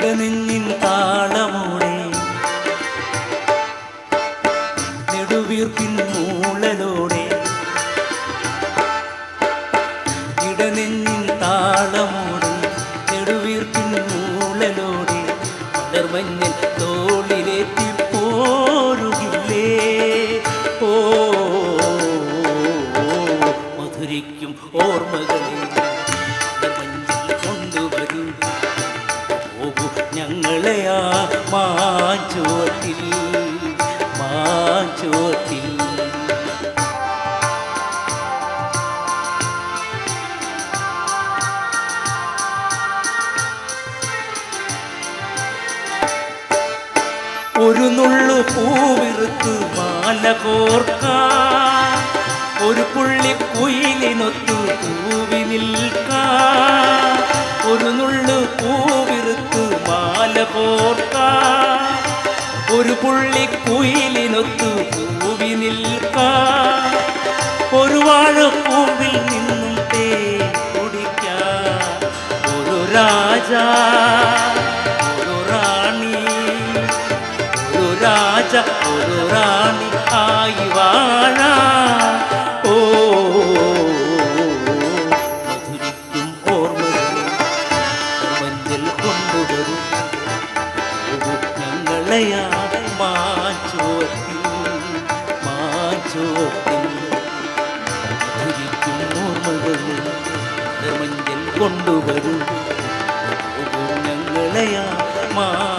ഇടനെഞ്ഞിൻ താളമോടെ നെടുവീർപ്പിൻ മൂളലോടെ. ഇടനെന്നിൻ താളമോടെ നെടുവീർപ്പിൻ മൂളലോടെ. പടർമഞ്ഞൻ തോളിലേറ്റി പോരുകില്ലേ ഓ മധുരിക്കും ഓർമ്മകളെ ഞങ്ങളെ ആ മാഞ്ചോത്തിൽ മാഞ്ചോട്ടിൽ ഒരു നുള്ളു പൂവിറുത്ത് മാല കോർക്കാൻ ഒരു പുള്ളി കുയിലിനൊത്തു പൂവി നിൽക്കാൻ ഒരു നുള്ളു പൂവിറുത്ത് മാല ഒരു പുള്ളി കുയിലിനൊത്തു പൂവി നിൽക്ക. ഒരു വാഴപ്പൂവിൽ നിന്നും തേ കുടിക്ക. ഒരു രാജാ ഒരു റാണി. ഒരു രാജ ഒരു റാണി ആയി വാഴ. മലയാ മാച്ചോത്തിൽ മാച്ചോത്തിൽ ഓർമ്മകളിൽ മഞ്ഞൽ കൊണ്ടുവരും. ഞങ്ങളെയാ മാ